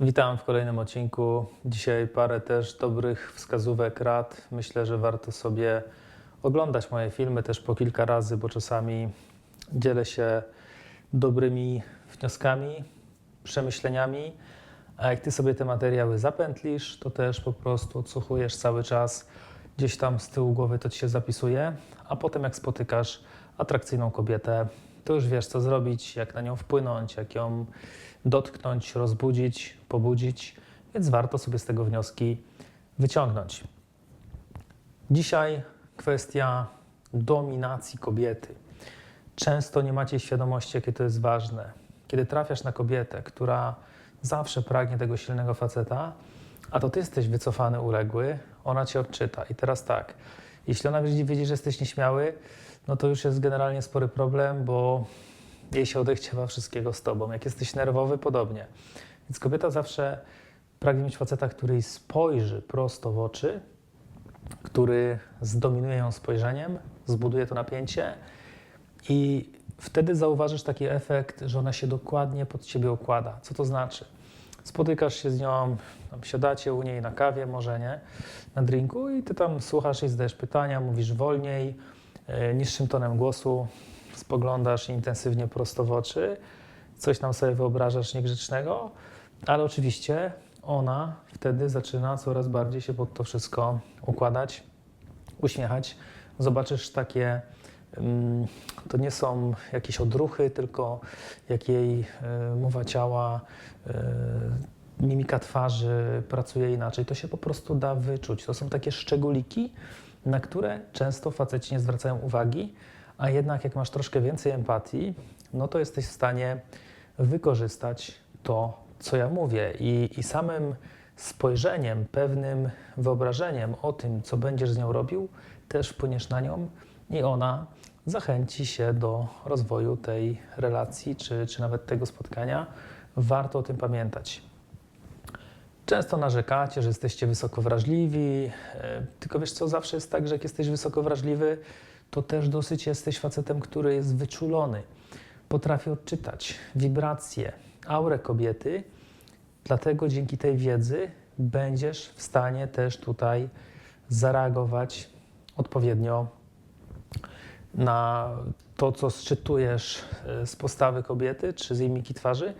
Witam w kolejnym odcinku. Dzisiaj parę też dobrych wskazówek, rad. Myślę, że warto sobie oglądać moje filmy też po kilka razy, bo czasami dzielę się dobrymi wnioskami, przemyśleniami. A jak ty sobie te materiały zapętlisz, to też po prostu odsłuchujesz cały czas. Gdzieś tam z tyłu głowy to ci się zapisuje, a potem jak spotykasz atrakcyjną kobietę, to już wiesz, co zrobić, jak na nią wpłynąć, jak ją dotknąć, rozbudzić, pobudzić, więc warto sobie z tego wnioski wyciągnąć. Dzisiaj kwestia dominacji kobiety. Często nie macie świadomości, jakie to jest ważne. Kiedy trafiasz na kobietę, która zawsze pragnie tego silnego faceta, a to ty jesteś wycofany, uległy, ona cię odczyta. I teraz tak, jeśli ona widzi, że jesteś nieśmiały, no to już jest generalnie spory problem, bo jej się odechciewa wszystkiego z tobą. Jak jesteś nerwowy, podobnie. Więc kobieta zawsze pragnie mieć faceta, który spojrzy prosto w oczy, który zdominuje ją spojrzeniem, zbuduje to napięcie i wtedy zauważysz taki efekt, że ona się dokładnie pod ciebie układa. Co to znaczy? Spotykasz się z nią, tam siadacie u niej na kawie, może nie, na drinku i ty tam słuchasz i zadajesz pytania, mówisz wolniej, e, niższym tonem głosu, spoglądasz intensywnie prosto w oczy, coś tam sobie wyobrażasz niegrzecznego, ale oczywiście ona wtedy zaczyna coraz bardziej się pod to wszystko układać, uśmiechać. Zobaczysz takie, mm, to nie są jakieś odruchy, tylko jak jej e, mowa ciała, e, mimika twarzy pracuje inaczej. To się po prostu da wyczuć. To są takie szczególiki, na które często faceci nie zwracają uwagi, a jednak jak masz troszkę więcej empatii, no to jesteś w stanie wykorzystać to, co ja mówię. I, i samym spojrzeniem, pewnym wyobrażeniem o tym, co będziesz z nią robił, też wpłyniesz na nią i ona zachęci się do rozwoju tej relacji, czy, czy nawet tego spotkania. Warto o tym pamiętać. Często narzekacie, że jesteście wysoko wrażliwi, e, tylko wiesz co, zawsze jest tak, że jak jesteś wysoko wrażliwy, to też dosyć jesteś facetem, który jest wyczulony. Potrafi odczytać wibracje, aurę kobiety, dlatego dzięki tej wiedzy będziesz w stanie też tutaj zareagować odpowiednio na to, co sczytujesz e, z postawy kobiety czy z jej twarzy.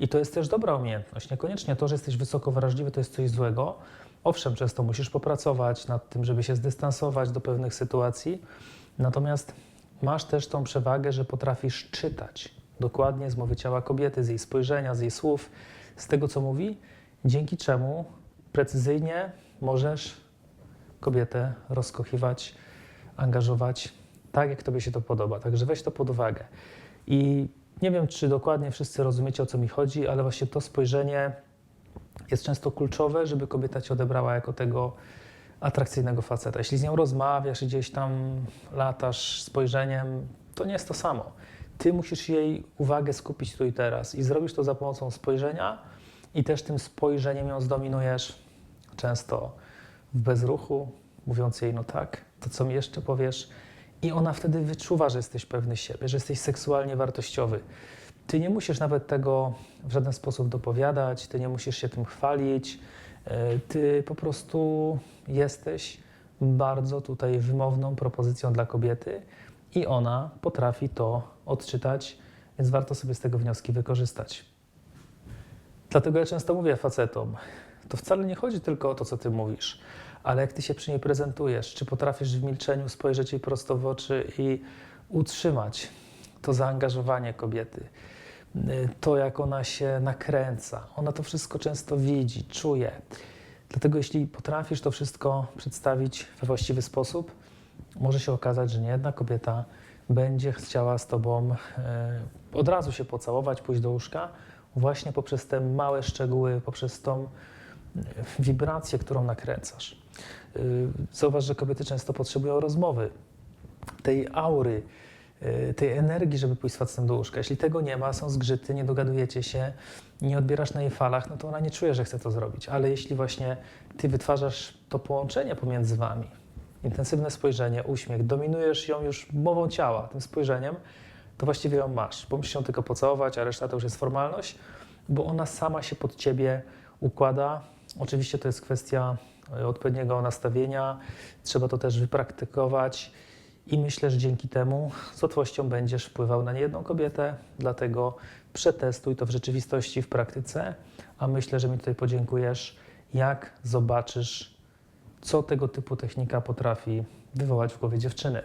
I to jest też dobra umiejętność. Niekoniecznie to, że jesteś wysoko wrażliwy, to jest coś złego. Owszem, często musisz popracować nad tym, żeby się zdystansować do pewnych sytuacji, natomiast masz też tą przewagę, że potrafisz czytać dokładnie z mowy ciała kobiety, z jej spojrzenia, z jej słów, z tego, co mówi, dzięki czemu precyzyjnie możesz kobietę rozkochiwać, angażować tak, jak Tobie się to podoba. Także weź to pod uwagę. I nie wiem, czy dokładnie wszyscy rozumiecie, o co mi chodzi, ale właśnie to spojrzenie jest często kluczowe, żeby kobieta Cię odebrała jako tego atrakcyjnego faceta. Jeśli z nią rozmawiasz i gdzieś tam latasz spojrzeniem, to nie jest to samo. Ty musisz jej uwagę skupić tu i teraz i zrobisz to za pomocą spojrzenia i też tym spojrzeniem ją zdominujesz często w bezruchu, mówiąc jej, no tak, to co mi jeszcze powiesz? I ona wtedy wyczuwa, że jesteś pewny siebie, że jesteś seksualnie wartościowy. Ty nie musisz nawet tego w żaden sposób dopowiadać, ty nie musisz się tym chwalić. E, Ty po prostu jesteś bardzo tutaj wymowną propozycją dla kobiety i ona potrafi to odczytać, więc warto sobie z tego wnioski wykorzystać. Dlatego ja często mówię facetom, to wcale nie chodzi tylko o to, co ty mówisz, ale jak ty się przy niej prezentujesz, czy potrafisz w milczeniu spojrzeć jej prosto w oczy i utrzymać to zaangażowanie kobiety, to jak ona się nakręca. Ona to wszystko często widzi, czuje. Dlatego jeśli potrafisz to wszystko przedstawić we właściwy sposób, może się okazać, że nie jedna kobieta będzie chciała z tobą y, od razu się pocałować, pójść do łóżka, właśnie poprzez te małe szczegóły, poprzez tą y, wibrację, którą nakręcasz. Y, Zauważ, że kobiety często potrzebują rozmowy, tej aury, y, tej energii, żeby pójść z facetem do łóżka. Jeśli tego nie ma, są zgrzyty, nie dogadujecie się, nie odbierasz na jej falach, no to ona nie czuje, że chce to zrobić. Ale jeśli właśnie ty wytwarzasz to połączenie pomiędzy wami, intensywne spojrzenie, uśmiech, dominujesz ją już mową ciała, tym spojrzeniem, to właściwie ją masz, bo musisz ją tylko pocałować, a reszta to już jest formalność, bo ona sama się pod ciebie układa. Oczywiście to jest kwestia e, odpowiedniego nastawienia, trzeba to też wypraktykować i myślę, że dzięki temu z łatwością będziesz wpływał na niejedną kobietę, dlatego przetestuj to w rzeczywistości, w praktyce, a myślę, że mi tutaj podziękujesz, jak zobaczysz, co tego typu technika potrafi wywołać w głowie dziewczyny.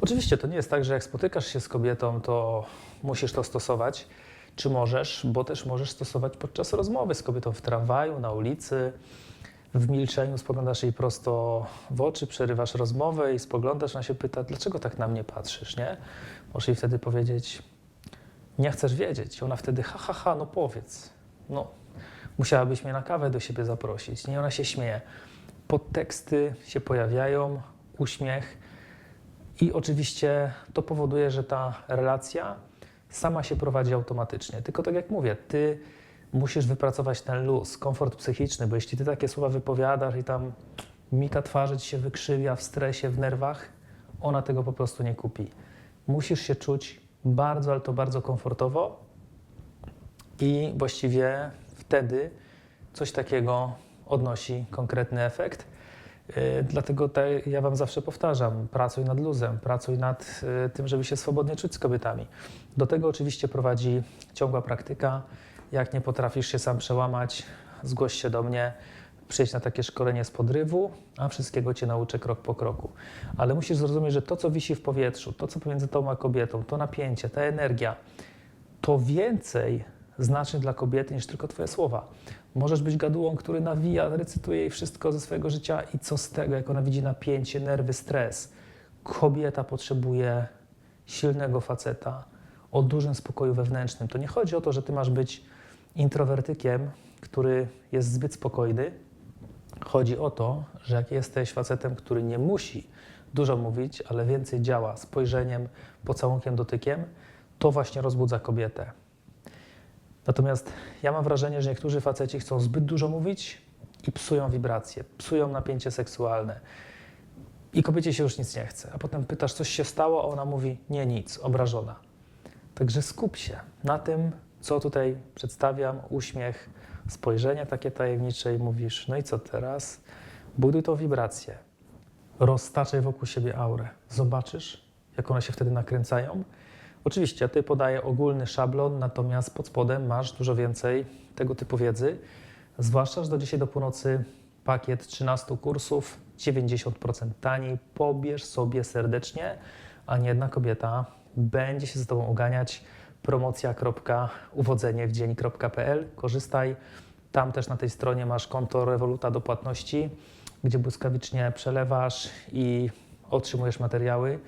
Oczywiście to nie jest tak, że jak spotykasz się z kobietą, to musisz to stosować, czy możesz, bo też możesz stosować podczas rozmowy z kobietą w tramwaju, na ulicy, w milczeniu spoglądasz jej prosto w oczy, przerywasz rozmowę i spoglądasz, ona się pyta, dlaczego tak na mnie patrzysz, nie? Możesz jej wtedy powiedzieć, nie chcesz wiedzieć. I ona wtedy, ha, ha, ha, no powiedz. No, musiałabyś mnie na kawę do siebie zaprosić. Nie, ona się śmieje. Podteksty się pojawiają, uśmiech i oczywiście to powoduje, że ta relacja sama się prowadzi automatycznie. Tylko tak jak mówię, ty musisz wypracować ten luz, komfort psychiczny, bo jeśli ty takie słowa wypowiadasz i tam mika twarzy ci się wykrzywia w stresie, w nerwach, ona tego po prostu nie kupi. Musisz się czuć bardzo, ale to bardzo komfortowo i właściwie wtedy coś takiego odnosi konkretny efekt. Yy, Dlatego te, ja Wam zawsze powtarzam, pracuj nad luzem, pracuj nad y, tym, żeby się swobodnie czuć z kobietami. Do tego oczywiście prowadzi ciągła praktyka. Jak nie potrafisz się sam przełamać, zgłoś się do mnie, przyjdź na takie szkolenie z podrywu, a wszystkiego Cię nauczę krok po kroku. Ale musisz zrozumieć, że to, co wisi w powietrzu, to, co pomiędzy Tobą a kobietą, to napięcie, ta energia, to więcej znaczy dla kobiety niż tylko Twoje słowa. Możesz być gadułą, który nawija, recytuje jej wszystko ze swojego życia i co z tego, jak ona widzi napięcie, nerwy, stres. Kobieta potrzebuje silnego faceta o dużym spokoju wewnętrznym. To nie chodzi o to, że ty masz być introwertykiem, który jest zbyt spokojny. Chodzi o to, że jak jesteś facetem, który nie musi dużo mówić, ale więcej działa spojrzeniem, pocałunkiem, dotykiem, to właśnie rozbudza kobietę. Natomiast ja mam wrażenie, że niektórzy faceci chcą zbyt dużo mówić i psują wibracje, psują napięcie seksualne. I kobiecie się już nic nie chce. A potem pytasz, coś się stało, a ona mówi, nie nic, obrażona. Także skup się na tym, co tutaj przedstawiam, uśmiech, spojrzenie takie tajemnicze i mówisz, no i co teraz? Buduj tą wibrację, roztaczaj wokół siebie aurę. Zobaczysz, jak one się wtedy nakręcają. Oczywiście, ja tutaj podaję ogólny szablon, natomiast pod spodem masz dużo więcej tego typu wiedzy. Zwłaszcza, że do dzisiaj do północy pakiet 13 kursów 90% taniej. Pobierz sobie serdecznie, a nie jedna kobieta będzie się z Tobą oganiać. Promocja.uwodzeniewdzień.pl Korzystaj. Tam też na tej stronie masz konto Revoluta do płatności, gdzie błyskawicznie przelewasz i otrzymujesz materiały.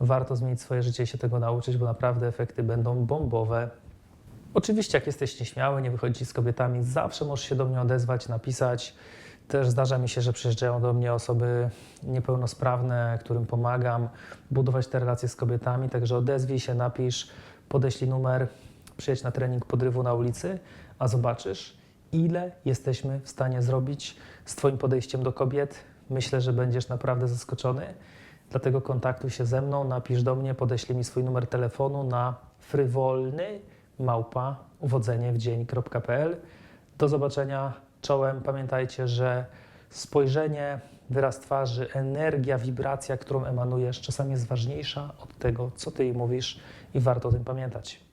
Warto zmienić swoje życie i się tego nauczyć, bo naprawdę efekty będą bombowe. Oczywiście, jak jesteś nieśmiały, nie wychodzisz z kobietami, zawsze możesz się do mnie odezwać, napisać. Też zdarza mi się, że przyjeżdżają do mnie osoby niepełnosprawne, którym pomagam budować te relacje z kobietami. Także odezwij się, napisz, podeślij numer, przyjedź na trening podrywu na ulicy, a zobaczysz, ile jesteśmy w stanie zrobić z Twoim podejściem do kobiet. Myślę, że będziesz naprawdę zaskoczony. Dlatego kontaktuj się ze mną, napisz do mnie, podeślij mi swój numer telefonu na frywolny małpa uwodzeniewdzień.pl. Do zobaczenia czołem. Pamiętajcie, że spojrzenie, wyraz twarzy, energia, wibracja, którą emanujesz, czasami jest ważniejsza od tego, co ty jej mówisz i warto o tym pamiętać.